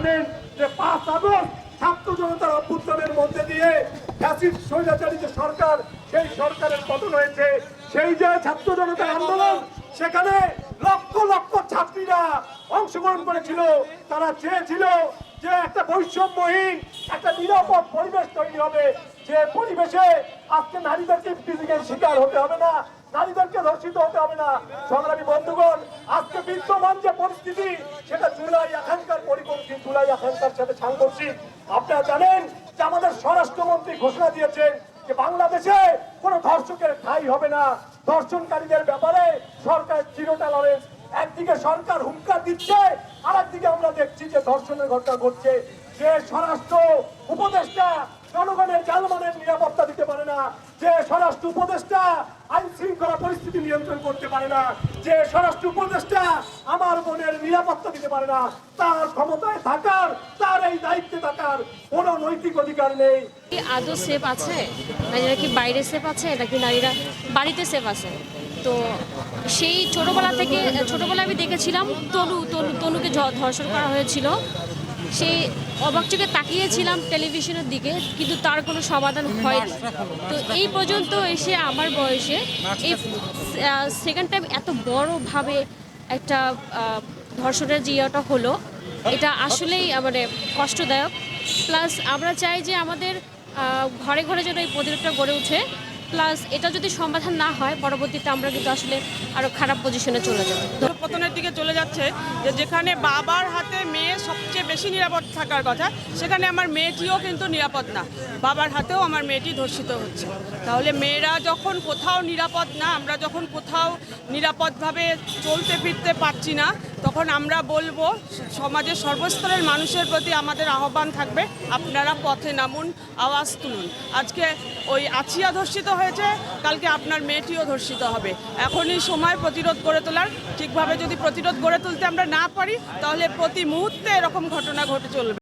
জানেন যে পাঁচ আগস্ট ছাত্র জনতার অভ্যুত্থানের মধ্যে দিয়ে ফ্যাসিস্ট স্বৈরাচারী যে সরকার, সেই সরকারের পতন হয়েছে। সেই যে ছাত্র জনতার আন্দোলন, সেখানে লক্ষ লক্ষ ছাত্রীরা অংশগ্রহণ করেছিল। তারা চেয়েছিল যে একটা বৈষম্যহীন, একটা নিরাপদ পরিবেশ তৈরি হবে। যে পরিবেশে আজকে নারীদেরকে ফিজিক্যাল শিকার হতে হবে না। নারীদেরকে ধর্ষিত হতে হবে না, সংগ্রামী বন্ধুগণ। আজকে বিদ্যমান যে পরিস্থিতি, সেটা জুলাই আকাঙ্ক্ষার পরিপন্থী, জুলাই আকাঙ্ক্ষার সাথে সাংঘর্ষিক। আপনারা জানেন যে আমাদের স্বরাষ্ট্রমন্ত্রী ঘোষণা দিয়েছেন যে বাংলাদেশে কোনো ধর্ষকের ঠাঁই হবে না। ধর্ষণকারীদের ব্যাপারে সরকার জিরো টলারেন্স একদিকে সরকার হুঙ্কার দিচ্ছে আর একদিকে আমরা দেখছি যে ধর্ষণের ঘটনা ঘটছে। যে স্বরাষ্ট্র উপদেষ্টা জনগণের জানমানের নিরাপত্তা যে স্বরাষ্ট্র উপদেষ্টা আইন শৃঙ্খলা পরিস্থিতি নিয়ন্ত্রণ করতে পারে না, যে স্বরাষ্ট্র উপদেষ্টা আমার বোনের নিরাপত্তা দিতে পারে না, তার ক্ষমতায় থাকার, তার এই দায়িত্বে থাকার কোনো নৈতিক অধিকার নেই। আদৌ সেফ আছে? নারীরা কি বাইরে সেফ আছে? নাকি নারীরা বাড়িতে সেফ আছে? তো সেই ছোটবেলা থেকে, ছোটবেলায় আমি দেখেছিলাম, তনু তনু, তনুকে ধর্ষণ করা হয়েছিল। সেই অবাক চোখে তাকিয়েছিলাম টেলিভিশনের দিকে, কিন্তু তার কোনো সমাধান হয়নি। তো এই পর্যন্ত এসে আমার বয়সে এই সেকেন্ড টাইম এত বড়ভাবে একটা ধর্ষণের যে ইয়েটা হলো, এটা আসলেই মানে কষ্টদায়ক। প্লাস আমরা চাই যে আমাদের ঘরে ঘরে যেন এই প্রতিরোধটা গড়ে ওঠে প্লাস এটা যদি সমাধান না হয়, পরবর্তীতে আমরা কিন্তু আসলে আরও খারাপ পজিশনে চলে যাব। পতনের দিকে চলে যাচ্ছে যে যেখানে বাবার হাতে মেয়ে সবচেয়ে বেশি নিরাপদ থাকার কথা, সেখানে আমার মেয়েটিও কিন্তু নিরাপদ না। বাবার হাতেও আমার মেয়েটি ধর্ষিত হচ্ছে। তাহলে মেয়েরা যখন কোথাও নিরাপদ না, আমরা যখন কোথাও নিরাপদভাবে চলতে ফিরতে পারছি না, তখন আমরা বলব, সমাজের সর্বস্তরের মানুষের প্রতি আমাদের আহ্বান থাকবে, আপনারা পথে নামুন, আওয়াজ তুলুন। আজকে ওই আছিয়া ধর্ষিত হয়েছে, কালকে আপনার মেয়েটিও ধর্ষিত হবে। এখনই সময় প্রতিরোধ গড়ে তোলার। ঠিকভাবে যদি প্রতিরোধ গড়ে তুলতে আমরা না পারি, তাহলে প্রতি মুহূর্তে এরকম ঘটনা ঘটে চলবে।